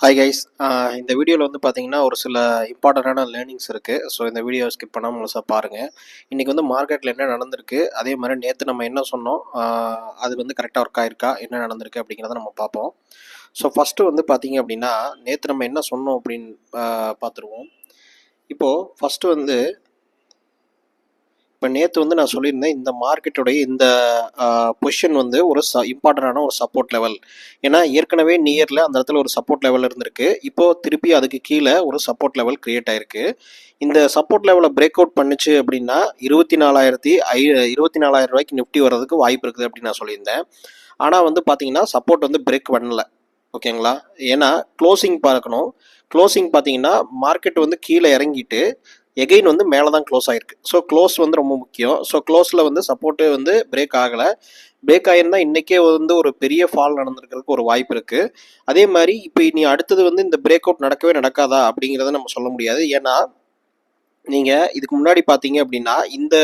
Hi guys இந்த வீடியோவில் வந்து பார்த்தீங்கன்னா ஒரு சில இம்பார்ட்டண்ட்டான லேர்னிங்ஸ் இருக்குது ஸோ இந்த வீடியோ ஸ்கிப் பண்ணாமல் முழுசாக பாருங்கள் இன்றைக்கி வந்து மார்க்கெட்டில் என்ன நடந்திருக்கு? அதே மாதிரி நேற்று நம்ம என்ன சொன்னோம்? அது வந்து கரெக்டாக ஒர்க் ஆயிருக்கா? என்ன நடந்திருக்கு? அப்படிங்கிறத நம்ம பார்ப்போம் ஸோ ஃபஸ்ட்டு வந்து பார்த்தீங்க அப்படின்னா நேற்று நம்ம என்ன சொன்னோம் அப்படின்னு பார்த்துருவோம் இப்போது ஃபஸ்ட்டு வந்து இப்போ நேற்று வந்து நான் சொல்லியிருந்தேன் இந்த மார்க்கெட்டுடைய இந்த பொசிஷன் வந்து ஒரு ச இம்பார்ட்டண்டான ஒரு சப்போர்ட் லெவல் ஏன்னா ஏற்கனவே நியரில் அந்த இடத்துல ஒரு சப்போர்ட் லெவல் இருந்திருக்கு. இப்போது திருப்பி அதுக்கு கீழே ஒரு சப்போர்ட் லெவல் கிரியேட் ஆயிருக்கு. இந்த சப்போர்ட் லெவலை பிரேக் அவுட் பண்ணுச்சு அப்படின்னா இருபத்தி நாலாயிரத்தி ஐ இருபத்தி நாலாயிரம் ரூபாய்க்கு நிஃப்டி வர்றதுக்கு வாய்ப்பு இருக்குது அப்படின்னு நான் சொல்லியிருந்தேன். ஆனால் வந்து பார்த்தீங்கன்னா சப்போர்ட் வந்து பிரேக் பண்ணல. ஓகேங்களா? ஏன்னா க்ளோசிங் பார்க்கணும். க்ளோசிங் பார்த்தீங்கன்னா மார்க்கெட் வந்து கீழே இறங்கிட்டு எகைன் வந்து மேலே தான் க்ளோஸ் ஆயிருக்கு. ஸோ க்ளோஸ் வந்து ரொம்ப முக்கியம். ஸோ க்ளோஸில் வந்து சப்போர்ட்டு வந்து பிரேக் ஆகலை. பிரேக் ஆயிருந்தா இன்றைக்கே வந்து ஒரு பெரிய ஃபால் நடந்திருக்கிறதுக்கு ஒரு வாய்ப்பு இருக்குது அதே மாதிரி இப்போ இனி அடுத்தது வந்து இந்த பிரேக் அவுட் நடக்கவே நடக்காதா அப்படிங்கிறத நம்ம சொல்ல முடியாது. ஏன்னா நீங்கள் இதுக்கு முன்னாடி பார்த்தீங்க அப்படின்னா இந்த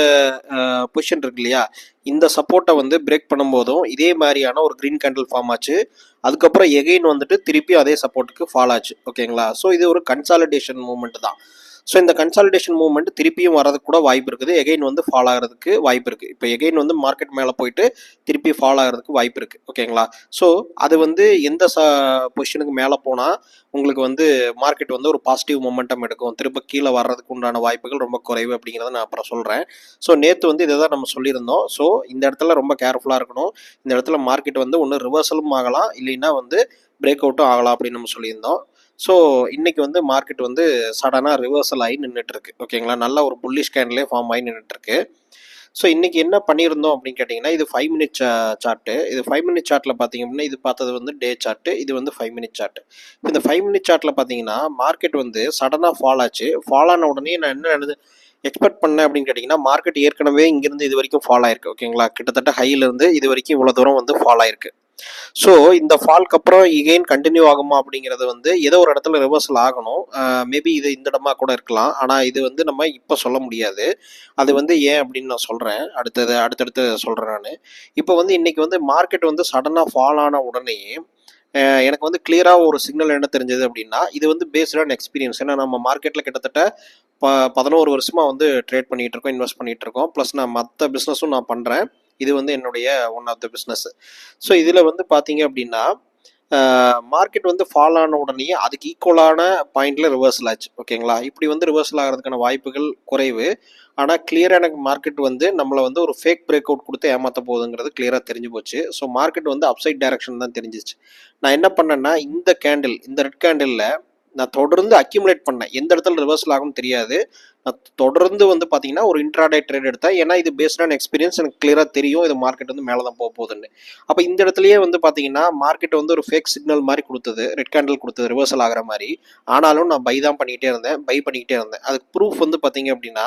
பொசிஷன் இருக்கு இல்லையா? இந்த சப்போர்ட்டை வந்து பிரேக் பண்ணும்போதும் இதே மாதிரியான ஒரு க்ரீன் கேண்டில் ஃபார்ம் ஆச்சு. அதுக்கப்புறம் எகெயின் வந்துட்டு திருப்பி அதே சப்போர்ட்டுக்கு ஃபால் ஆச்சு. ஓகேங்களா ஸோ இது ஒரு கன்சாலிடேஷன் மூமெண்ட் தான். ஸோ இந்த கன்சாலிடேஷன் மூவ்மெண்ட் திருப்பியும் வரதுக்கு கூட வாய்ப்பு இருக்குது. எகைன் வந்து ஃபால் ஆகிறதுக்கு வாய்ப்பு இருக்குது இப்போ எகைன் வந்து மார்க்கெட் மேலே போயிட்டு திருப்பி ஃபால் ஆகிறதுக்கு வாய்ப்பு இருக்குது ஓகேங்களா ஸோ அது வந்து எந்த ச பொசிஷனுக்கு மேலே போனால் உங்களுக்கு வந்து மார்க்கெட் வந்து ஒரு பாசிட்டிவ் மொமெண்டம் எடுக்கும். திரும்ப கீழே வர்றதுக்கு உண்டான வாய்ப்புகள் ரொம்ப குறைவு அப்படிங்கிறத நான் அப்புறம் சொல்கிறேன் ஸோ நேற்று வந்து இதை தான் நம்ம சொல்லியிருந்தோம். ஸோ இந்த இடத்துல ரொம்ப கேர்ஃபுல்லாக இருக்கணும். இந்த இடத்துல மார்க்கெட் வந்து ஒன்று ரிவர்சலும் ஆகலாம். இல்லைன்னா வந்து பிரேக் அவுட்டும் ஆகலாம் அப்படின்னு நம்ம சொல்லியிருந்தோம். ஸோ இன்னைக்கு வந்து மார்க்கெட் வந்து சடனாக ரிவர்சல் ஆகி நின்றுட்டு இருக்கு ஓகேங்களா நல்ல ஒரு புல்லிஷ் கேண்ட்லேயே ஃபார்ம் ஆகி நின்றுட்டு இருக்கு ஸோ இன்றைக்கி என்ன பண்ணியிருந்தோம் அப்படின்னு கேட்டிங்கன்னா இது ஃபைவ் மினிட் சார்ட்டு இது ஃபைவ் மினிட் சார்ட்டில் பார்த்தீங்க அப்படின்னா இது பார்த்தது வந்து டே சார்ட்டு இது வந்து ஃபைவ் மினிட் சார்ட் இந்த ஃபைவ் மினிட் சார்ட்டில் பார்த்தீங்கன்னா மார்க்கெட் வந்து சடனாக ஃபால் ஆச்சு. ஃபால் ஆன உடனே நான் என்ன எக்ஸ்பெக்ட் பண்ணேன் அப்படின்னு கேட்டிங்கன்னா மார்க்கெட் ஏற்கனவே இங்கேருந்து இது வரைக்கும் ஃபால் ஆயிருக்கு. ஓகேங்களா கிட்டத்தட்ட ஹையிலேருந்து இது வரைக்கும் இவ்வளோ தூரம் வந்து ஃபால் ஆயிருக்கு. ஸோ இந்த ஃபால்க்கு அப்புறம் இகெயின் கண்டினியூ ஆகுமா அப்படிங்கிறது வந்து ஏதோ ஒரு இடத்துல ரிவர்சல் ஆகணும். மேபி இது இந்த இடமா கூட இருக்கலாம். ஆனால் இது வந்து நம்ம இப்போ சொல்ல முடியாது. அது வந்து ஏன் அப்படின்னு நான் சொல்கிறேன் அடுத்தது அடுத்தடுத்து சொல்கிறேன் நான். இப்போ வந்து இன்றைக்கி வந்து மார்க்கெட் வந்து சடனாக ஃபால் ஆன உடனே எனக்கு வந்து கிளியராக ஒரு சிக்னல் என்ன தெரிஞ்சது அப்படின்னா இது வந்து பேஸ்ட் ஆன் எக்ஸ்பீரியன்ஸ் ஏன்னா நம்ம மார்க்கெட்டில் கிட்டத்தட்ட ப பதினோரு வருஷமாக வந்து ட்ரேட் பண்ணிகிட்டு இருக்கோம் இன்வெஸ்ட் பண்ணிகிட்டு இருக்கோம். ப்ளஸ் நான் மற்ற பிஸ்னஸும் நான் பண்ணுறேன் இது வந்து என்னுடைய one of the business so இதில் வந்து பார்த்தீங்க அப்படின்னா மார்க்கெட் வந்து ஃபால் ஆன உடனே அதுக்கு ஈக்குவலான பாயிண்டில் ரிவர்சல் ஆச்சு. ஓகேங்களா இப்படி வந்து ரிவர்சல் ஆகிறதுக்கான வாய்ப்புகள் குறைவு. ஆனால் கிளியராக எனக்கு மார்க்கெட் வந்து நம்மளை வந்து ஒரு ஃபேக் பிரேக் அவுட் கொடுத்து ஏமாற்ற போகுதுங்கிறது கிளியராக தெரிஞ்சு போச்சு. ஸோ மார்க்கெட் வந்து அப்சைட் டைரக்ஷன் தான் தெரிஞ்சிச்சு. நான் என்ன பண்ணேன்னா இந்த கேண்டில் இந்த ரெட் கேண்டிலில் நான் தொடர்ந்து அக்யூமுலேட் பண்ணேன். எந்த இடத்துல ரிவர்சல் ஆகும் தெரியாது. நான் தொடர்ந்து வந்து பார்த்தீங்கன்னா ஒரு இன்ட்ராடே ட்ரேட் எடுத்தேன். ஏன்னா இது பேஸ்டான எக்ஸ்பீரியன்ஸ் எனக்கு கிளியராக தெரியும். இது மார்க்கெட் வந்து மேலே தான் போக போகுதுன்னு. அப்போ இந்த இடத்துலயே வந்து பார்த்தீங்கன்னா மார்க்கெட் வந்து ஒரு ஃபேக் சிக்னல் மாதிரி கொடுத்தது. ரெட் கேண்டில் கொடுத்தது ரிவர்சல் ஆகிற மாதிரி. ஆனாலும் நான் பை தான் பண்ணிக்கிட்டே இருந்தேன். பை பண்ணிக்கிட்டே இருந்தேன். அதுக்கு ப்ரூஃப் வந்து பார்த்தீங்க அப்படின்னா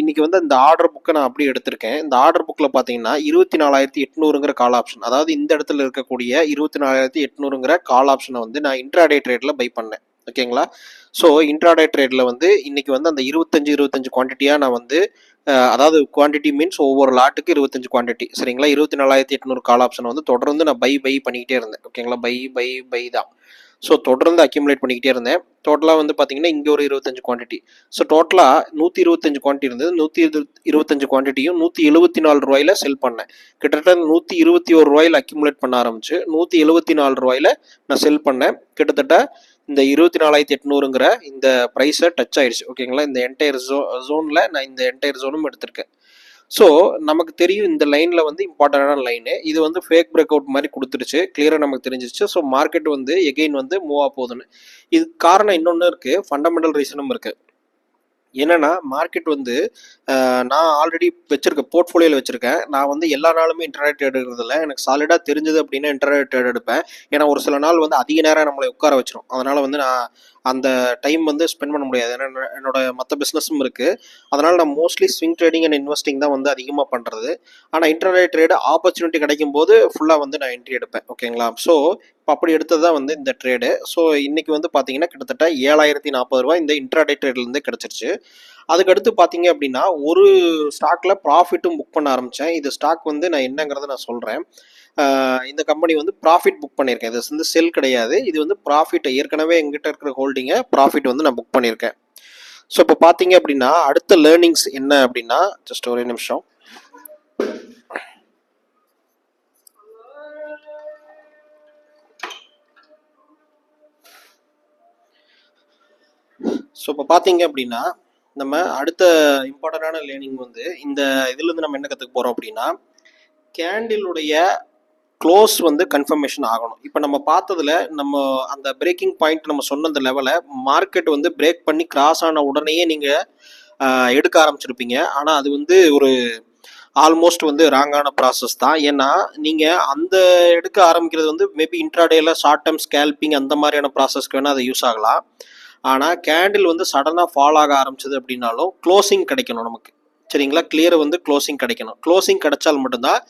இன்னைக்கு வந்து இந்த ஆர்டர் புக்கை நான் அப்படியே எடுத்திருக்கேன். இந்த ஆர்டர் புக்கில் பார்த்தீங்கன்னா இருபத்தி நாலாயிரத்தி எட்நூறுங்கிற கால் ஆப்ஷன் அதாவது இந்த இடத்துல இருக்கக்கூடிய இருபத்தி நாலாயிரத்தி எட்நூறுங்கிற கால் ஆப்ஷனை வந்து நான் இன்ட்ராடே ட்ரேடில் பை பண்ணேன். ஓகேங்களா ஸோ இன்ட்ராடே ட்ரேடில் வந்து இன்னைக்கு வந்து அந்த இருபத்தஞ்சு இருபத்தஞ்சு குவான்டிட்டியாக நான் வந்து அதாவது குவான்டிட்டி மீன்ஸ் ஒவ்வொரு லாட்டுக்கு இருபத்தஞ்சு குவான்டிட்டி சரிங்களா? இருபத்தி நாலாயிரத்தி எட்நூறு கால் ஆப்ஷன் வந்து தொடர்ந்து நான் பை பை பண்ணிக்கிட்டே இருந்தேன். ஓகேங்களா பை பை பை தான். ஸோ தொடர்ந்து அக்யூமுலேட் பண்ணிக்கிட்டே இருந்தேன். டோட்டலாக வந்து பார்த்தீங்கன்னா இங்கே ஒரு இருபத்தஞ்சு குவான்டிட்டி ஸோ டோட்டலாக நூற்றி இருபத்தஞ்சு குவான்டிட்டி இருந்தது. நூற்றி இருபத்தஞ்சு குவான்டிட்டியும் நூற்றி எழுபத்தி நாலு ரூபாயில செல் பண்ணேன். கிட்டத்தட்ட நூற்றி இருபத்தி ஒரு ரூபாயில் அக்யூமுலேட் பண்ண ஆரம்பிச்சு நூற்றி எழுபத்தி நாலு ரூபாயில நான் செல் பண்ணேன். கிட்டத்தட்ட இந்த இருபத்தி நாலாயிரத்தி எட்நூறுங்கிற இந்த ப்ரைஸை டச் ஆயிடுச்சு. ஓகேங்களா இந்த என்டையர் ஜோ ஜோனில் நான் இந்த என்டையர் ஜோனும் எடுத்திருக்கேன். ஸோ நமக்கு தெரியும் இந்த லைனில் வந்து இம்பார்ட்டண்டான லைனு இது வந்து ஃபேக் பிரேக் அவுட் மாதிரி கொடுத்துருச்சு கிளியராக நமக்கு தெரிஞ்சிருச்சு. ஸோ மார்க்கெட் வந்து எகெயின் வந்து மூவ் ஆக போகுதுன்னு. இது காரணம் இன்னொன்று இருக்குது ஃபண்டமெண்டல் ரீசனும் இருக்குது என்னன்னா மார்க்கெட் வந்து நான் ஆல்ரெடி வச்சிருக்கேன் போர்ட்ஃபோலியோவில் வச்சிருக்கேன். நான் வந்து எல்லா நாளுமே இன்டர்நெட் ட்ரேட் எடுக்கிறதுல எனக்கு சாலிடாக தெரிஞ்சது அப்படின்னா இன்டர்நெட் ட்ரேட் எடுப்பேன். ஏன்னா ஒரு சில நாள் வந்து அதிக நேரம் நம்மளை உட்கார வச்சிரும். அதனால வந்து நான் அந்த டைம் வந்து ஸ்பெண்ட் பண்ண முடியாது. ஏன்னா என்னோட- மற்ற பிஸ்னஸும் இருக்குது அதனால் நான் mostly swing trading and investing தான் வந்து அதிகமாக பண்ணுறது ஆனால் இன்டர்நெட் ட்ரேடு ஆப்பர்ச்சுனிட்டி கிடைக்கும் போது ஃபுல்லாக வந்து நான் என்ட்ரி எடுப்பேன். ஓகேங்களா ஸோ இப்போ அப்படி எடுத்தது தான் வந்து இந்த ட்ரேடு ஸோ இன்றைக்கி வந்து பார்த்தீங்கன்னா கிட்டத்தட்ட ஏழாயிரத்தி நாற்பது ரூபா இந்த இன்ட்ராடே ட்ரேட்லேருந்து கிடச்சிருச்சு. அதுக்கடுத்து பார்த்தீங்க அப்படின்னா ஒரு ஸ்டாக்ல ப்ராஃபிட்டும் புக் பண்ண ஆரம்பித்தேன் இது ஸ்டாக் வந்து நான் என்னங்கிறத நான் சொல்கிறேன் இந்த கம்பெனி வந்து ப்ராஃபிட் புக் பண்ணியிருக்கேன். இது வந்து செல் கிடையாது. இது வந்து ப்ராஃபிட் ஏற்கனவே எங்கிட்ட இருக்கிற ஹோல்டிங்கை ப்ராஃபிட் வந்து நான் புக் பண்ணியிருக்கேன். ஸோ இப்போ பார்த்தீங்க அப்படின்னா அடுத்த லேர்னிங்ஸ் என்ன அப்படின்னா ஜஸ்ட் ஒரே நிமிஷம். ஸோ இப்போ பார்த்தீங்க அப்படின்னா நம்ம அடுத்த இம்பார்ட்டண்டான லேர்னிங் வந்து இந்த இதுலேருந்து நம்ம என்ன கற்றுக்க போகிறோம் அப்படின்னா கேண்டிலுடைய க்ளோஸ் வந்து கன்ஃபர்மேஷன் ஆகணும். இப்போ நம்ம பார்த்ததுல நம்ம அந்த பிரேக்கிங் பாயிண்ட் நம்ம சொன்ன அந்த லெவலை மார்க்கெட் வந்து பிரேக் பண்ணி கிராஸ் ஆன உடனேயே நீங்கள் எடுக்க ஆரம்பிச்சிருப்பீங்க. ஆனால் அது வந்து ஒரு ஆல்மோஸ்ட் வந்து ராங்கான ப்ராசஸ் தான். ஏன்னா நீங்கள் அந்த எடுக்க ஆரம்பிக்கிறது வந்து மேபி இன்ட்ராடேல ஷார்ட் டேர்ம் ஸ்கேல்பிங் அந்த மாதிரியான ப்ராசஸ்க்கு வேணால் அது யூஸ் ஆகலாம். ஆனால் கேண்டில் வந்து சடனாக ஃபால் ஆக ஆரம்பிச்சது அப்படின்னாலும் க்ளோசிங் கிடைக்கணும் நமக்கு. சரிங்களா? கிளியர் வந்து க்ளோசிங் கிடைக்கணும். க்ளோசிங் கிடைச்சால் மட்டும்தான்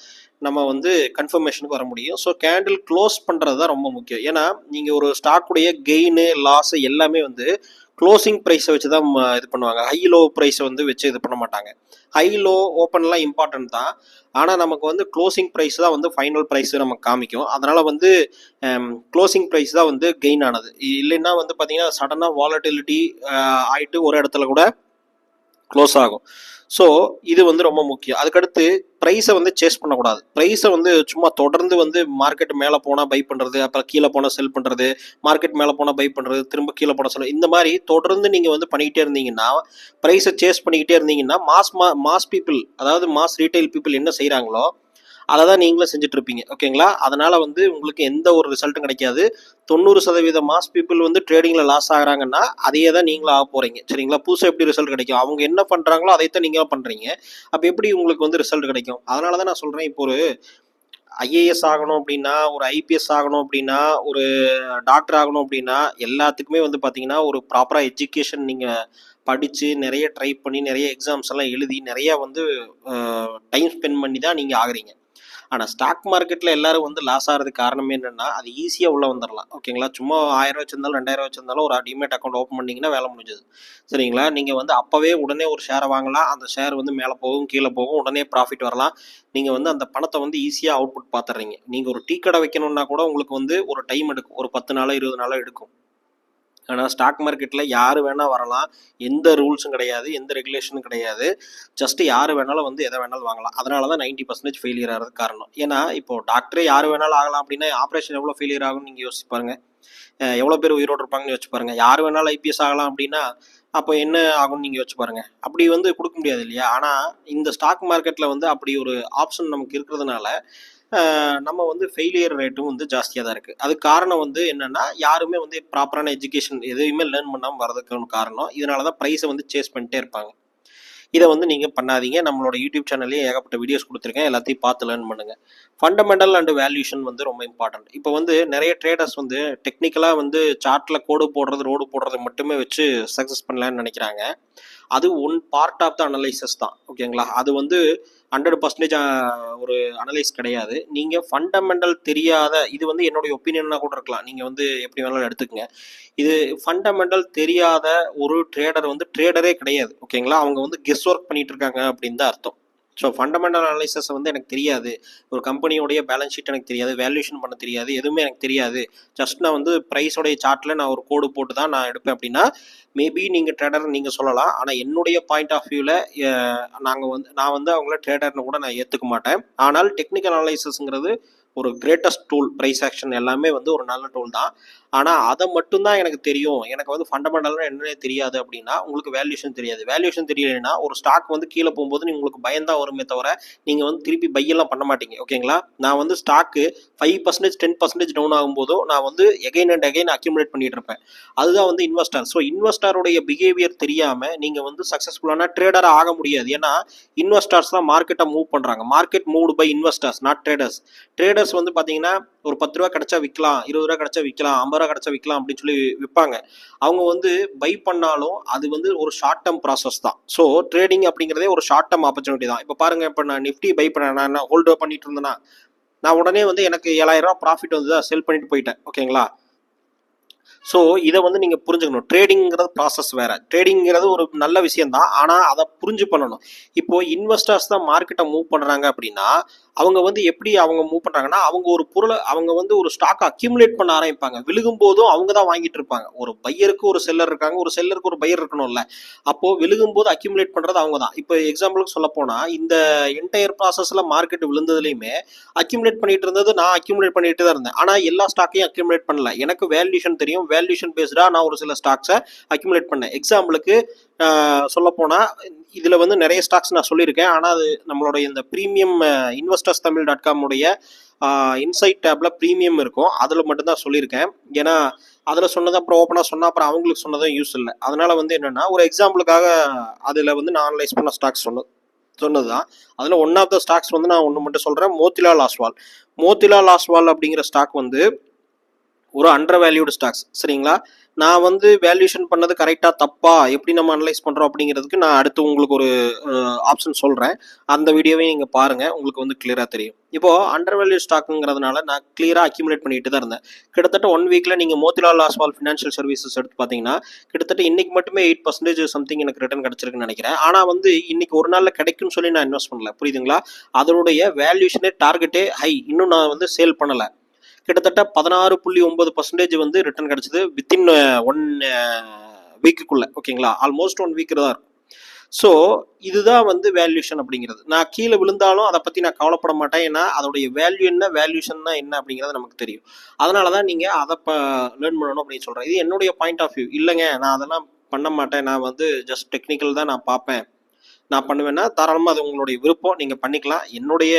நம்ம வந்து கன்ஃபர்மேஷனுக்கு வர முடியும். ஸோ கேண்டில் க்ளோஸ் பண்ணுறது தான் ரொம்ப முக்கியம். ஏன்னா நீங்கள் ஒரு ஸ்டாக்குடைய கெயின் லாஸு எல்லாமே வந்து க்ளோசிங் ப்ரைஸை வச்சு தான் இது பண்ணுவாங்க. ஹை லோ ப்ரைஸை வந்து வச்சு இது பண்ண மாட்டாங்க. ஹை லோ ஓப்பன்லாம் இம்பார்ட்டன்ட் தான். ஆனால் நமக்கு வந்து க்ளோசிங் ப்ரைஸ் தான் வந்து ஃபைனல் ப்ரைஸ் நமக்கு காமிக்கும். அதனால் வந்து க்ளோசிங் ப்ரைஸ் தான் வந்து கெயின் ஆனது. இல்லைன்னா வந்து பார்த்தீங்கன்னா சடனாக வாலட்டிலிட்டி ஆகிட்டு ஒரு இடத்துல கூட க்ளோஸ் ஆகும். ஸோ இது வந்து ரொம்ப முக்கியம். அதுக்கடுத்து ப்ரைஸை வந்து சேஸ் பண்ணக்கூடாது. ப்ரைஸை வந்து சும்மா தொடர்ந்து வந்து மார்க்கெட் மேலே போனால் பை பண்ணுறது அப்புறம் கீழே போனால் செல் பண்ணுறது மார்க்கெட் மேலே போனால் பை பண்ணுறது திரும்ப கீழே போனால் செல் இந்த மாதிரி தொடர்ந்து நீங்கள் வந்து பண்ணிக்கிட்டே இருந்தீங்கன்னா ப்ரைஸை சேஸ் பண்ணிக்கிட்டே இருந்தீங்கன்னா மாஸ் மா மாஸ் பீப்புள் அதாவது மாஸ் ரீட்டைல் பீப்புள் என்ன செய்கிறாங்களோ அதை தான் நீங்களும் செஞ்சுட்டு இருப்பீங்க ஓகேங்களா? அதனால வந்து உங்களுக்கு எந்த ஒரு ரிசல்ட்டும் கிடைக்காது. தொண்ணூறு சதவீத மாஸ் பீப்புள் வந்து ட்ரேடிங்கில் லாஸ் ஆகிறாங்கன்னா அதையே தான் நீங்களும் ஆக போகிறீங்க சரிங்களா? புதுசாக எப்படி ரிசல்ட் கிடைக்கும்? அவங்க என்ன பண்ணுறாங்களோ அதைத்தான் நீங்கள் பண்ணுறீங்க அப்போ எப்படி உங்களுக்கு வந்து ரிசல்ட் கிடைக்கும்? அதனால தான் நான் சொல்கிறேன் இப்போ ஒரு ஐஏஎஸ் ஆகணும் அப்படின்னா ஒரு ஐபிஎஸ் ஆகணும் அப்படின்னா ஒரு டாக்டர் ஆகணும் அப்படின்னா எல்லாத்துக்குமே வந்து பார்த்தீங்கன்னா ஒரு ப்ராப்பராக எஜுகேஷன் நீங்கள் படித்து நிறைய ட்ரை பண்ணி நிறைய எக்ஸாம்ஸ் எல்லாம் எழுதி நிறைய வந்து டைம் ஸ்பெண்ட் பண்ணி தான் நீங்கள் ஆகுறீங்க. ஆனால் ஸ்டாக் மார்க்கெட்டில் எல்லாரும் வந்து லாஸ் ஆகிறதுக்கு காரணம் என்னென்னா அது ஈஸியாக உள்ளே வந்துடலாம் ஓகேங்களா? சும்மா ஆயிரம் வச்சிருந்தாலும் ரெண்டாயிரம் வச்சிருந்தாலும் ஒரு டிமேட் அக்கௌண்ட் ஓப்பன் பண்ணிங்கன்னா வேலை முடிஞ்சது. சரிங்களா? நீங்கள் வந்து அப்போவே உடனே ஒரு ஷேரை வாங்கலாம். அந்த ஷேர் வந்து மேலே போகும் கீழே போகும் உடனே ப்ராஃபிட் வரலாம். நீங்கள் வந்து அந்த பணத்தை வந்து ஈஸியாக அவுட்புட் பார்த்துறீங்க நீங்கள் ஒரு டீ கடை வைக்கணும்னா கூட உங்களுக்கு வந்து ஒரு டைம் எடுக்கும். ஒரு பத்து நாளோ இருபது நாளோ எடுக்கும். ஆனால் ஸ்டாக் மார்க்கெட்டில் யார் வேணால் வரலாம். எந்த ரூல்ஸும் கிடையாது எந்த ரெகுலேஷனும் கிடையாது. ஜஸ்ட் யார் வேணாலும் வந்து எதை வேணாலும் வாங்கலாம். அதனால தான் நைன்டி பர்சன்டேஜ் ஃபெயிலியர் ஆகிறது காரணம். ஏன்னா இப்போ டாக்டரே யார் வேணாலும் ஆகலாம் அப்படின்னா ஆப்ரேஷன் எவ்வளோ ஃபெயிலியர் ஆகும்னு நீங்கள் யோசிச்சு எவ்வளோ பேர் உயிரோடு இருப்பாங்கன்னு யோசிச்சு பாருங்க. யார் வேணாலும் ஐபிஎஸ் ஆகலாம் அப்படின்னா அப்போ என்ன ஆகும்னு நீங்கள் யோசிச்சு பாருங்க. அப்படி வந்து கொடுக்க முடியாது இல்லையா? ஆனால் இந்த ஸ்டாக் மார்க்கெட்டில் வந்து அப்படி ஒரு ஆப்ஷன் நமக்கு இருக்கிறதுனால நம்ம வந்து ஃபெயிலியர் ரேட்டும் வந்து ஜாஸ்தியாக தான் இருக்குது அதுக்கு காரணம் வந்து என்னென்னா யாருமே வந்து ப்ராப்பரான எஜுகேஷன் எதையுமே லேர்ன் பண்ணாமல் வரதுக்கு காரணம் இதனால தான் ப்ரைஸை வந்து சேஸ் பண்ணிட்டே இருப்பாங்க. இதை வந்து நீங்கள் பண்ணாதீங்க. நம்மளோட யூடியூப் சேனல்லேயே ஏகப்பட்ட வீடியோஸ் கொடுத்துருக்கேன். எல்லாத்தையும் பார்த்து லேர்ன் பண்ணுங்கள் ஃபண்டமெண்டல் அண்ட் வேல்யூஷன் வந்து ரொம்ப இம்பார்ட்டன்ட் இப்போ வந்து நிறைய ட்ரேடர்ஸ் வந்து டெக்னிக்கலாக வந்து சார்ட்டில் கோடு போடுறது ரோடு போடுறது மட்டுமே வச்சு சக்ஸஸ் பண்ணலான்னு நினைக்கிறாங்க. அது one part of the analysis தான். ஓகேங்களா அது வந்து ஹண்ட்ரட் பர்சன்டேஜ் ஒரு அனலைஸ் கிடையாது. நீங்கள் ஃபண்டமெண்டல் தெரியாத இது வந்து என்னுடைய ஒப்பீனியனாக கூட இருக்கலாம். நீங்கள் வந்து எப்படி வேணாலும் எடுத்துக்கங்க. இது ஃபண்டமெண்டல் தெரியாத ஒரு ட்ரேடர் வந்து ட்ரேடரே கிடையாது. ஓகேங்களா அவங்க வந்து கெஸ் ஒர்க் பண்ணிட்டு இருக்காங்க அப்படின்னு தான் அர்த்தம். ஸோ ஃபண்டமெண்டல் அனலைசஸ் வந்து எனக்கு தெரியாது. ஒரு கம்பெனியோடைய பேலன்ஸ் ஷீட் எனக்கு தெரியாது. வேல்யூஷன் பண்ண தெரியாது. எதுவுமே எனக்கு தெரியாது. ஜஸ்ட் நான் வந்து ப்ரைஸோடைய சார்ட்டில் நான் ஒரு கோடு போட்டு தான் நான் எடுப்பேன் அப்படின்னா மேபி நீங்கள் ட்ரேடர் நீங்கள் சொல்லலாம். ஆனால் என்னுடைய பாயிண்ட் ஆஃப் வியூவில் நாங்கள் வந்து நான் வந்து அவங்கள ட்ரேடர்னு கூட நான் ஏற்றுக்க மாட்டேன். ஆனால் டெக்னிக்கல் அனலைசஸ்ங்கிறது ஒரு கிரேட்டஸ்ட் டூல் ப்ரைஸ் ஆக்ஷன் எல்லாமே வந்து ஒரு நல்ல டூல் தான். ஆனால் அதை மட்டும்தான் எனக்கு தெரியும். எனக்கு வந்து ஃபண்டமெண்டலாக என்னன்னே தெரியாது அப்படின்னா உங்களுக்கு வேல்யூஷன் தெரியாது. வேல்யூஷன் தெரியலைன்னா ஒரு ஸ்டாக் வந்து கீழே போகும்போது நீங்கள் உங்களுக்கு பயந்தான் வருமே தவிர நீங்கள் வந்து திருப்பி பையெல்லாம் பண்ண மாட்டீங்க. ஓகேங்களா நான் வந்து stock five percentage ten percentage down ஆகும்போதும் நான் வந்து எகைன் அண்ட் எகைன் அக்யூமுலேட் பண்ணிட்டு இருப்பேன். அதுதான் வந்து இன்வெஸ்டர் ஸோ இன்வெஸ்டருடைய பிஹேவியர் தெரியாமல் நீங்கள் வந்து சக்ஸஸ்ஃபுல்லான ட்ரேடராக ஆக முடியாது. ஏன்னா இன்வெஸ்டர்ஸ் தான் மார்க்கெட்டை மூவ் பண்ணுறாங்க market moved by investors not traders traders வந்து பார்த்தீங்கன்னா ஒரு பத்து ரூபா கிடைச்சா விற்கலாம் இருபது ரூபா கிடைச்சா விற்கலாம் ஐம்பது ரூபா கிடைச்சா விற்கலாம் அப்படின்னு சொல்லி விற்பாங்க அவங்க வந்து பை பண்ணாலும் அது வந்து ஒரு ஷார்ட் டேர்ம் ப்ராசஸ் தான். ஸோ ட்ரேடிங் அப்படிங்கிறதே ஒரு ஷார்ட் டேர்ம் ஆப்பர்ச்சுனிட்டி தான். இப்போ பாருங்க இப்போ நான் நிஃப்டி பை பண்ண நான் ஹோல்டு பண்ணிட்டு இருந்தேன்னா நான் உடனே வந்து எனக்கு ஏழாயிரம் ரூபா ப்ராஃபிட் வந்து செல் பண்ணிட்டு போயிட்டேன் ஓகேங்களா ஸோ இதை வந்து நீங்கள் புரிஞ்சுக்கணும். ட்ரேடிங்கிறது ப்ராசஸ் வேற. ட்ரேடிங்கிறது ஒரு நல்ல விஷயம் தான் ஆனால் அதை புரிஞ்சு பண்ணணும். இப்போ இன்வெஸ்டர்ஸ் தான் மார்க்கெட்டை மூவ் பண்ணுறாங்க அப்படின்னா அவங்க வந்து எப்படி அவங்க மூவ் பண்றாங்கன்னா அவங்க ஒரு பொருளை அவங்க வந்து ஒரு ஸ்டாக் அக்யூமுலேட் பண்ண ஆரம்பிப்பாங்க. விழுகும் போதும் அவங்க தான் வாங்கிட்டு இருப்பாங்க. ஒரு பையருக்கு ஒரு செல்லர் இருக்காங்க ஒரு செல்லருக்கு ஒரு பையர் இருக்கணும்ல. அப்போ விழுகும் போது அக்யூமுலேட் பண்றது அவங்க தான். இப்போ எக்ஸாம்பிளுக்கு சொல்ல போனா இந்த என்டையர் ப்ராசஸ்ல மார்க்கெட் விழுந்ததுலயுமே அக்யூமுலேட் பண்ணிட்டு இருந்தது நான் அக்யூமுலேட் பண்ணிட்டு தான் இருந்தேன். ஆனா எல்லா ஸ்டாக்கையும் அக்யூமுலேட் பண்ணல. எனக்கு வேல்யூஷன் தெரியும். வேல்யூஷன் பேஸ்டா நான் ஒரு சில ஸ்டாக்ஸை அக்யூமுலேட் பண்ணேன். எக்ஸாம்பிளுக்கு சொல்லப்போனால் இதில் வந்து நிறைய ஸ்டாக்ஸ் நான் சொல்லியிருக்கேன். ஆனால் அது நம்மளுடைய இந்த premium investors Tamil dot com உடைய இன்சைட் டேப்பில் ப்ரீமியம் இருக்கும். அதில் மட்டும்தான் சொல்லியிருக்கேன். ஏன்னா அதில் சொன்னது அப்புறம் ஓப்பனாக சொன்னால் அப்புறம் அவங்களுக்கு சொன்னதும் யூஸ் இல்லை. அதனால் வந்து என்னென்னா ஒரு எக்ஸாம்பிளுக்காக அதில் வந்து நான் அனலைஸ் பண்ண ஸ்டாக்ஸ் சொன்னது சொன்னது தான் அதில் ஒன் ஆஃப் த ஸ்டாக்ஸ் வந்து நான் ஒன்று மட்டும் சொல்கிறேன் மோத்திலால் ஆஸ்வால். மோத்திலால் ஆஸ்வால் அப்படிங்கிற ஸ்டாக் வந்து ஒரு அண்டர் வேல்யூடு ஸ்டாக்ஸ் சரிங்களா? நான் வந்து வேல்யூஷன் பண்ணது கரெக்டாக தப்பா? எப்படி நம்ம அனலைஸ் பண்ணுறோம் அப்படிங்கிறதுக்கு நான் அடுத்து உங்களுக்கு ஒரு ஆப்ஷன் சொல்கிறேன் அந்த வீடியோவையும் நீங்கள் பாருங்கள் உங்களுக்கு வந்து கிளியராக தெரியும். இப்போது அண்டர் வேல்யூ ஸ்டாக்குங்கிறதுனால நான் கிளியராக அக்யூமுலேட் பண்ணிட்டு தான் இருந்தேன். கிட்டத்தட்ட ஒன் வீக்கில் நீங்கள் மோத்திலால் ஆஸ்வால் ஃபினான்ஷியல் சர்வீசஸ் எடுத்து பார்த்தீங்கன்னா கிட்டத்தட்ட இன்னைக்கு மட்டுமே எயிட் பர்சன்டேஜ் சம்திங் எனக்கு ரிட்டர்ன் கிடச்சிருக்குன்னு நினைக்கிறேன். ஆனால் வந்து இன்னைக்கு ஒரு நாளில் கிடைக்கும்னு சொல்லி நான் இன்வெஸ்ட் பண்ணல. புரியுதுங்களா? அதனுடைய வேல்யூஷனே டார்கெட்டே ஹை இன்னும் நான் வந்து சேல் பண்ணலை. கிட்டத்தட்ட பதினாறு புள்ளி ஒன்பது பர்சன்டேஜ் வந்து ரிட்டர்ன் கிடைச்சது வித்தின் ஒன் வீக்குக்குள்ளே ஓகேங்களா ஆல்மோஸ்ட் ஒன் வீக்கு தான் இருக்கும். ஸோ இதுதான் வந்து வேல்யூஷன் அப்படிங்கிறது. நான் கீழே விழுந்தாலும் அதை பற்றி நான் கவலைப்பட மாட்டேன். ஏன்னா அதோடைய வேல்யூ என்ன வேல்யூஷன் தான் என்ன அப்படிங்கிறது நமக்கு தெரியும். அதனால தான் நீங்கள் அதை இப்போ லேர்ன் பண்ணணும் அப்படின்னு சொல்கிறேன் இது என்னுடைய பாயிண்ட் ஆஃப் வியூ இல்லைங்க நான் அதெல்லாம் பண்ண மாட்டேன். நான் வந்து ஜஸ்ட் டெக்னிக்கல் தான் நான் பார்ப்பேன். நான் பண்ணுவேன்னா தாராளமாக அது உங்களுடைய விருப்பம். நீங்கள் பண்ணிக்கலாம். என்னுடைய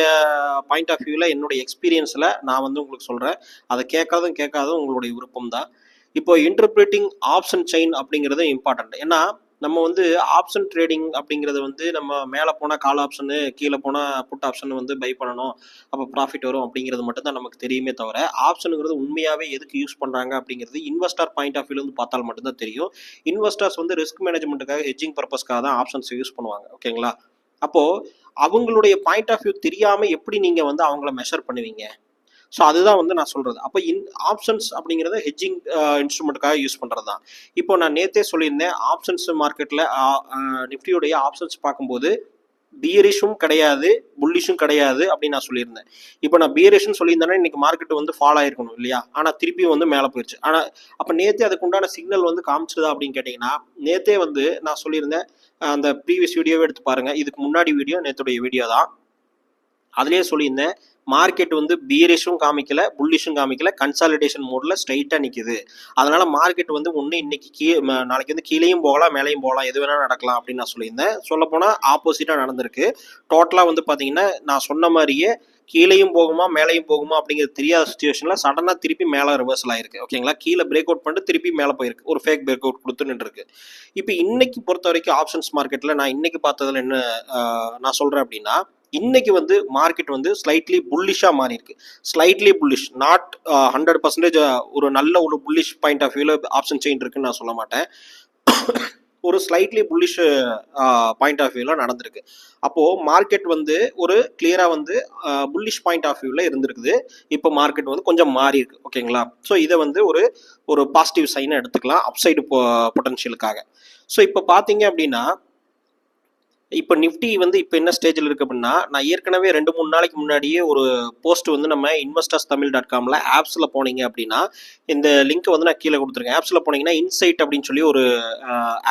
பாயிண்ட் ஆஃப் வியூவில் என்னுடைய எக்ஸ்பீரியன்ஸில் நான் வந்து உங்களுக்கு சொல்கிறேன் அதை கேட்காதும் கேட்காதும் உங்களுடைய விருப்பம் தான் இப்போ இன்டர்பிரேட்டிங் ஆப்ஷன் செயின் அப்படிங்கிறது இம்பார்ட்டன்ட் ஏன்னா நம்ம வந்து ஆப்ஷன் ட்ரேடிங் அப்படிங்கிறது வந்து நம்ம மேலே போனால் கால் ஆப்ஷனு கீழே போனால் புட் ஆப்ஷன் வந்து பை பண்ணணும். அப்போ ப்ராஃபிட் வரும் அப்படிங்கிறது மட்டும் தான் நமக்கு தெரியுமே தவிர ஆப்ஷனுங்கிறது உண்மையாகவே எதுக்கு யூஸ் பண்ணுறாங்க அப்படிங்கிறது இன்வெஸ்டர் பாயிண்ட் ஆஃப் வியூலேருந்து பார்த்தால் மட்டும்தான் தெரியும். இன்வெஸ்டர்ஸ் வந்து ரிஸ்க் மேனேஜ்மெண்ட்டுக்காக ஹெஜிங் பர்பஸ்க்காக தான் ஆப்ஷன்ஸ் யூஸ் பண்ணுவாங்க. ஓகேங்களா அப்போது அவங்களுடைய பாயிண்ட் ஆஃப் வியூ தெரியாமல் எப்படி நீங்கள் வந்து அவங்கள மெஷர் பண்ணுவீங்க? ஸோ அதுதான் வந்து நான் சொல்கிறது அப்போ இன் ஆப்ஷன்ஸ் அப்படிங்கிறத ஹெஜ்ஜிங் இன்ஸ்ட்ருமெண்ட்டுக்காக யூஸ் பண்ணுறது தான் இப்போ நான் நேற்றே சொல்லியிருந்தேன் ஆப்ஷன்ஸ் மார்க்கெட்டில் நிஃப்டியுடைய ஆப்ஷன்ஸ் பார்க்கும்போது பியரிஷும் கிடையாது புல்லிஷும் கிடையாது அப்படின்னு நான் சொல்லியிருந்தேன். இப்போ நான் பியரிஷ்னு சொல்லியிருந்தேன்னா இன்னைக்கு மார்க்கெட் வந்து ஃபால் ஆயிருக்கணும் இல்லையா? ஆனால் திருப்பியும் வந்து மேலே போயிடுச்சு ஆனால் அப்போ நேற்றே அதுக்கு உண்டான சிக்னல் வந்து காமிச்சிருதா அப்படின்னு கேட்டிங்கன்னா நேற்றே வந்து நான் சொல்லியிருந்தேன் அந்த ப்ரீவியஸ் வீடியோவே எடுத்து பாருங்கள் இதுக்கு முன்னாடி வீடியோ நேற்றுடைய வீடியோ தான். அதுலேயே சொல்லியிருந்தேன் மார்க்கெட் வந்து பியரிஷும் காமிக்கல புல்லிஷும் காமிக்கல கன்சாலிடேஷன் மோட்ல ஸ்ட்ரைட்டாக நிற்குது அதனால மார்க்கெட் வந்து ஒன்று இன்னைக்கு கீ நாளைக்கு வந்து கீழேயும் போகலாம் மேலேயும் போகலாம் எது வேணால் நடக்கலாம் அப்படின்னு நான் சொல்லியிருந்தேன். சொல்லப்போனால் ஆப்போசிட்டாக நடந்திருக்கு. டோட்டலாக வந்து பார்த்தீங்கன்னா நான் சொன்ன மாதிரியே கீழேயும் போகுமா மேலேயும் போகுமா அப்படிங்கிறது தெரியாத சுச்சுவேஷனில் சடனாக திருப்பி மேலே ரிவர்சல் ஆயிருக்கு. ஓகேங்களா கீழே பிரேக் அவுட் பண்ணிட்டு திருப்பி மேலே போயிருக்கு. ஒரு ஃபேக் பிரேக் அவுட் கொடுத்து நின்றுருக்கு. இப்போ இன்னைக்கு பொறுத்த வரைக்கும் ஆப்ஷன்ஸ் மார்க்கெட்டில் நான் இன்னைக்கு பார்த்ததில் என்ன நான் சொல்கிறேன் அப்படின்னா இன்னைக்கு வந்து மார்க்கெட் வந்து ஸ்லைட்லி புல்லிஷாக மாறி இருக்கு slightly bullish not hundred percentage ஒரு நல்ல ஒரு புல்லிஷ் பாயிண்ட் ஆஃப் வியூவில் ஆப்ஷன் செயின் இருக்குன்னு நான் சொல்ல மாட்டேன். ஒரு ஸ்லைட்லி புல்லிஷ் பாயிண்ட் ஆஃப் வியூவில் நடந்திருக்கு. அப்போது மார்க்கெட் வந்து ஒரு கிளியராக வந்து புல்லிஷ் பாயிண்ட் ஆஃப் வியூவில் இருந்திருக்குது. இப்போ மார்க்கெட் வந்து கொஞ்சம் மாறி இருக்கு ஓகேங்களா? ஸோ இதை வந்து ஒரு ஒரு பாசிட்டிவ் சைனை எடுத்துக்கலாம் அப்சைடு பொட்டன்ஷியலுக்காக ஸோ இப்போ பார்த்தீங்க அப்படின்னா இப்போ நிஃப்டி வந்து இப்போ என்ன ஸ்டேஜில் இருக்கு அப்படின்னா நான் ஏற்கனவே ரெண்டு மூணு நாளைக்கு முன்னாடியே ஒரு போஸ்ட் வந்து நம்ம இன்வெஸ்டர்ஸ் தமிழ் டாட் காமில் ஆப்ஸில் போனீங்க அப்படின்னா இந்த லிங்க் வந்து நான் கீழே கொடுத்துருக்கேன். ஆப்ஸில் போனீங்கன்னா இன்சைட் அப்படின்னு சொல்லி ஒரு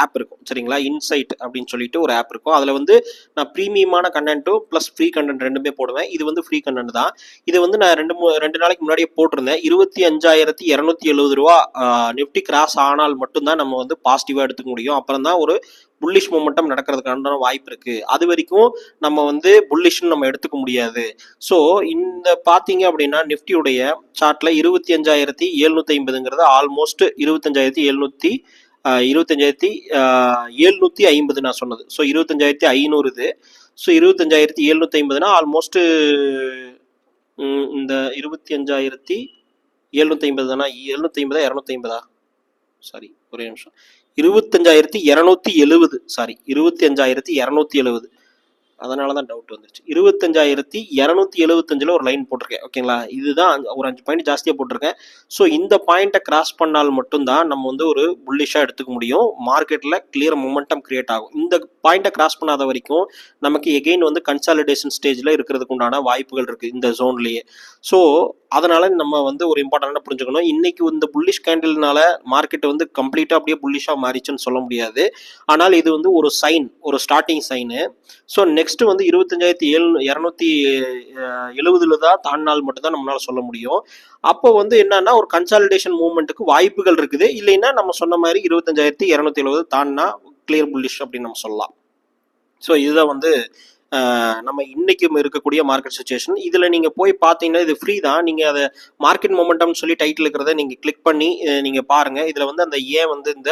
ஆப் இருக்கும். சரிங்களா? இன்சைட் அப்படின்னு சொல்லிட்டு ஒரு ஆப் இருக்கும். அதில் வந்து நான் ப்ரீமியமான கண்டென்ட்டும் ப்ளஸ் ஃப்ரீ கண்டென்ட் ரெண்டுமே போடுவேன். இது வந்து ஃப்ரீ கண்டென்ட் தான். இது வந்து நான் ரெண்டு மூ ரெண்டு நாளைக்கு முன்னாடியே போட்டிருந்தேன். இருபத்தி அஞ்சாயிரத்தி இரநூத்தி எழுபது ரூபா நிஃப்டி கிராஸ் ஆனால் மட்டும்தான் நம்ம வந்து பாசிட்டிவாக எடுத்துக்க முடியும். அப்புறம் தான் ஒரு புல்லிஷ் மூமெண்டம் நடக்கிறதுக்கான வாய்ப்பு இருக்கு. அது வரைக்கும் நம்ம வந்து புல்லிஷ்னு நம்ம எடுத்துக்க முடியாது. ஸோ இந்த பார்த்தீங்க அப்படின்னா நிஃப்டியுடைய சார்ட்ல இருபத்தி அஞ்சாயிரத்தி எழுநூத்தி ஐம்பதுங்கிறது ஆல்மோஸ்ட் இருபத்தஞ்சாயிரத்தி எழுநூத்தி இருபத்தஞ்சாயிரத்தி எழுநூத்தி ஐம்பது நான் சொன்னது. ஸோ இருபத்தஞ்சாயிரத்தி ஐநூறு இது. ஸோ இருபத்தஞ்சாயிரத்தி எழுநூத்தி ஐம்பதுனா ஆல்மோஸ்ட் இந்த இருபத்தி அஞ்சாயிரத்தி எழுநூத்தி ஐம்பது தானா எழுநூத்தி ஐம்பதா இரநூத்தி ஐம்பதா? சாரி ஒரே நிமிஷம். இருபத்தஞ்சாயிரத்தி இரநூத்தி எழுவது சாரி இருபத்தி அஞ்சாயிரத்தி இரநூத்தி எழுவது அதனால தான் டவுட் வந்துருச்சு. இருபத்தஞ்சாயிரத்தி இரநூத்தி எழுபத்தஞ்சில் ஒரு லைன் போட்டிருக்கேன் ஓகேங்களா இதுதான் ஒரு அஞ்சு பாயிண்ட் ஜாஸ்தியாக போட்டிருக்கேன். ஸோ இந்த பாயிண்ட்டை கிராஸ் பண்ணால் மட்டும்தான் நம்ம வந்து ஒரு புல்லிஷாக எடுத்துக்க முடியும். மார்க்கெட்டில் கிளியர் மொமெண்டம் கிரியேட் ஆகும். இந்த பாயிண்ட்டை கிராஸ் பண்ணாத வரைக்கும் நமக்கு எகெயின் வந்து கன்சாலிடேஷன் ஸ்டேஜில் இருக்கிறதுக்கு உண்டான வாய்ப்புகள் இருக்குது இந்த ஜோன்லேயே ஸோ அதனால நம்ம வந்து ஒரு இம்பார்ட்டண்ட்டாக புரிஞ்சுக்கணும். இன்னைக்கு இந்த புல்லிஷ் கேண்டில்னால மார்க்கெட் வந்து கம்ப்ளீட்டாக அப்படியே புல்லிஷாக மாறிச்சுன்னு சொல்ல முடியாது. ஆனால் இது வந்து ஒரு சைன் ஒரு ஸ்டார்டிங் சைனு ஸோ நெக்ஸ்ட் வந்து இருபத்தஞ்சாயிரத்தி ஏழு இரநூத்தி எழுபதுல தான் தாண்டினால் மட்டும்தான் நம்மளால சொல்ல முடியும். அப்போ வந்து என்னன்னா ஒரு கன்சாலிடேஷன் மூவ்மெண்ட்டுக்கு வாய்ப்புகள் இருக்குது. இல்லைன்னா நம்ம சொன்ன மாதிரி இருபத்தஞ்சாயிரத்தி இரநூத்தி எழுபது தாண்டினா கிளியர் புல்லிஷ் அப்படின்னு நம்ம சொல்லலாம். ஸோ இதுதான் வந்து நம்ம இன்னைக்கும் இருக்கக்கூடிய மார்க்கெட் சுச்சுவேஷன் இதில் நீங்கள் போய் பார்த்தீங்கன்னா இது ஃப்ரீ தான். நீங்கள் அதை மார்க்கெட் மொமெண்டம்னு சொல்லி டைட்டில் இருக்கிறத நீங்கள் கிளிக் பண்ணி நீங்கள் பாருங்கள் இதில் வந்து அந்த ஏன் வந்து இந்த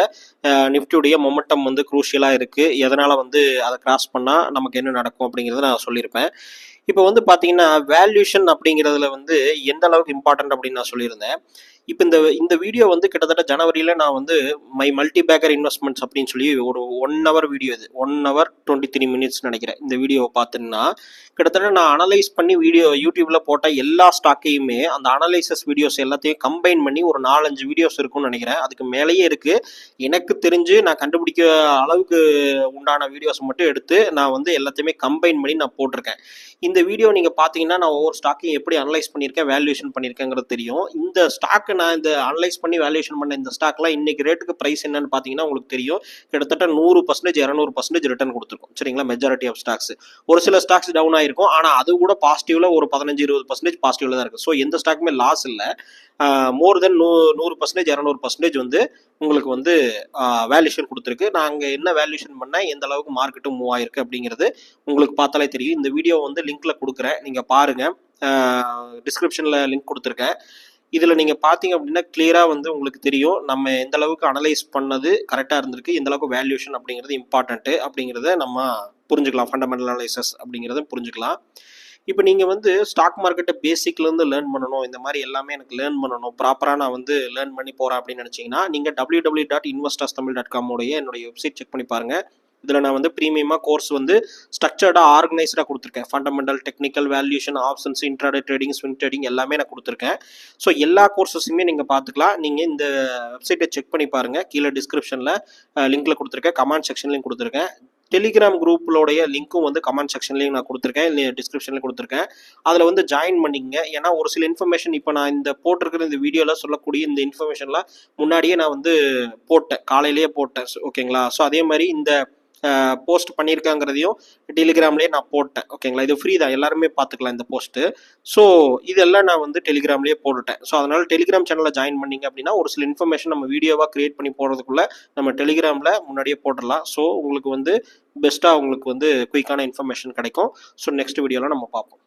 நிஃப்டியுடைய மொமெண்டம் வந்து குரூஷியலாக இருக்குது எதனால் வந்து அதை கிராஸ் பண்ணால் நமக்கு என்ன நடக்கும் அப்படிங்கிறத நான் சொல்லியிருப்பேன். இப்போ வந்து பார்த்தீங்கன்னா வேல்யூஷன் அப்படிங்கிறதுல வந்து எந்த அளவுக்கு இம்பார்ட்டன்ட் அப்படின்னு நான் சொல்லியிருந்தேன். இப்போ இந்த இந்த வீடியோ வந்து கிட்டத்தட்ட ஜனவரியில் நான் வந்து மை மல்டி பேக்கர் இன்வெஸ்ட்மெண்ட்ஸ் அப்படின்னு சொல்லி ஒரு ஒன் ஹவர் வீடியோ இது. One hour twenty three minutes நினைக்கிறேன் இந்த வீடியோவை பார்த்தீங்கன்னா கிட்டத்தட்ட நான் அனலைஸ் பண்ணி வீடியோ யூடியூப்ல போட்ட எல்லா ஸ்டாக்கையுமே அந்த அனலைசஸ் வீடியோஸ் எல்லாத்தையும் கம்பைன் பண்ணி ஒரு நாலஞ்சு வீடியோஸ் இருக்கும்னு நினைக்கிறேன். அதுக்கு மேலேயே இருக்கு. எனக்கு தெரிஞ்சு நான் கண்டுபிடிக்க அளவுக்கு உண்டான வீடியோஸ் மட்டும் எடுத்து நான் வந்து எல்லாத்தையுமே கம்பைன் பண்ணி நான் போட்டிருக்கேன். இந்த வீடியோ நீங்கள் பார்த்தீங்கன்னா நான் ஒவ்வொரு ஸ்டாக்கையும் எப்படி அனலைஸ் பண்ணியிருக்கேன் வேல்யூஷன் பண்ணியிருக்கேங்கிறது தெரியும். இந்த ஸ்டாக்கை நான் இந்த அனலைஸ் பண்ணி வேல்யூஷன் பண்ண இந்த ஸ்டாக்லாம் இன்னைக்கு ரேட்டுக்கு ப்ரைஸ் என்னன்னு பார்த்தீங்கன்னா உங்களுக்கு தெரியும். கிட்டத்தட்ட நூறு பர்சன்டேஜ் இரநூறு பர்சன்டேஜ் ரிட்டர்ன் கொடுத்துருக்கும். சரிங்களா? மெஜாரிட்டி ஆஃப் ஸ்டாக்ஸ் ஒரு சில ஸ்டாக்ஸ் டவுன் ஆயிருக்கும். ஆனால் அது கூட பாசிட்டிவ்ல ஒரு பதினஞ்சு இருபது பர்சன்டேஜ் பாசிட்டிவ்ல தான் இருக்கு. ஸோ எந்த ஸ்டாக்குமே லாஸ் இல்லை. மோர் தென் நூ நூறு பர்சன்டேஜ் இரநூறு பர்சன்டேஜ் வந்து உங்களுக்கு வந்து வேல்யூஷன் கொடுத்துருக்கு. நான் அங்கே என்ன வேல்யூஷன் பண்ணேன் எந்த அளவுக்கு மார்க்கெட்டும் மூவ் ஆயிருக்கு அப்படிங்கிறது உங்களுக்கு பார்த்தாலே தெரியும். இந்த வீடியோ வந்து லிங்க்ல கொடுக்குறேன். நீங்கள் பாருங்க. டிஸ்கிரிப்ஷனில் லிங்க் கொடுத்துருக்கேன். இதில் நீங்கள் பார்த்தீங்க அப்படின்னா கிளியராக வந்து உங்களுக்கு தெரியும். நம்ம எந்த அளவுக்கு அனலைஸ் பண்ணது கரெக்டாக இருந்திருக்கு. எந்த அளவுக்கு வேல்யூஷன் அப்படிங்கிறது இம்பார்ட்டன்ட்டு அப்படிங்கிறத நம்ம புரிஞ்சுக்கலாம். ஃபண்டமெண்டல் அனலைசஸ் அப்படிங்கிறத புரிஞ்சுக்கலாம். இப்போ நீங்கள் வந்து ஸ்டாக் மார்க்கெட்டை பேசிக்லேருந்து லேர்ன் பண்ணணும். இந்த மாதிரி எல்லாமே எனக்கு லேர்ன் பண்ணணும். ப்ராப்பராக நான் வந்து லேர்ன் பண்ணி போகிறேன் அப்படின்னு நினச்சிங்கன்னா நீங்கள் W W dot investors Tamil dot காமோடைய என்னுடைய வெப்சைட் செக் பண்ணி பாருங்கள் இதில் நான் வந்து ப்ரீமியமாக கோர்ஸ் வந்து ஸ்ட்ரக்சர்டாக ஆர்கனைஸ்டாக கொடுத்துருக்கேன். Fundamental technical valuation options intraday trading swing trading எல்லாமே நான் கொடுத்துருக்கேன். ஸோ எல்லா கோர்சஸுமே நீங்கள் பார்த்துக்கலாம். நீங்கள் இந்த வெப்சைட்டை செக் பண்ணி பாருங்கள் கீழே டிஸ்கிரிப்ஷனில் லிங்க்கில் கொடுத்துருக்கேன். கமெண்ட் செக்ஷன்லையும் கொடுத்துருக்கேன். டெலிகிராம் குரூப்லோடைய லிங்க்கும் வந்து கமெண்ட் செக்ஷன்லையும் நான் கொடுத்துருக்கேன். டிஸ்கிரிப்ஷன்லையும் கொடுத்துருக்கேன். அதில் வந்து ஜாயின் பண்ணிக்கங்க. ஏன்னா ஒரு சில இன்ஃபர்மேஷன் இப்போ நான் இந்த போட்டிருக்கிற இந்த வீடியோவில் சொல்லக்கூடிய இந்த இன்ஃபர்மேஷன்லாம் முன்னாடியே நான் வந்து போட்டேன். காலையிலேயே போட்டேன். ஓகேங்களா? ஸோ அதே மாதிரி இந்த போஸ்ட் பண்ணியிருக்காங்கிறதையும் டெலிகிராம்லேயே நான் போட்டேன். ஓகேங்களா இது ஃப்ரீ தான். எல்லாருமே பார்த்துக்கலாம் இந்த போஸ்ட்டு ஸோ இதெல்லாம் நான் வந்து டெலிகிராம்லேயே போட்டுட்டேன். ஸோ அதனால் டெலிகிராம் சேனலில் ஜாயின் பண்ணீங்க அப்படின்னா ஒரு சில இன்ஃபர்மேஷன் நம்ம வீடியோவாக க்ரியேட் பண்ணி போடுறதுக்குள்ளே நம்ம டெலிகிராமில் முன்னாடியே போட்டுடலாம். ஸோ உங்களுக்கு வந்து பெஸ்ட்டாக உங்களுக்கு வந்து குயிக்கான இன்ஃபர்மேஷன் கிடைக்கும். ஸோ நெக்ஸ்ட் வீடியோவில் நம்ம பார்ப்போம்.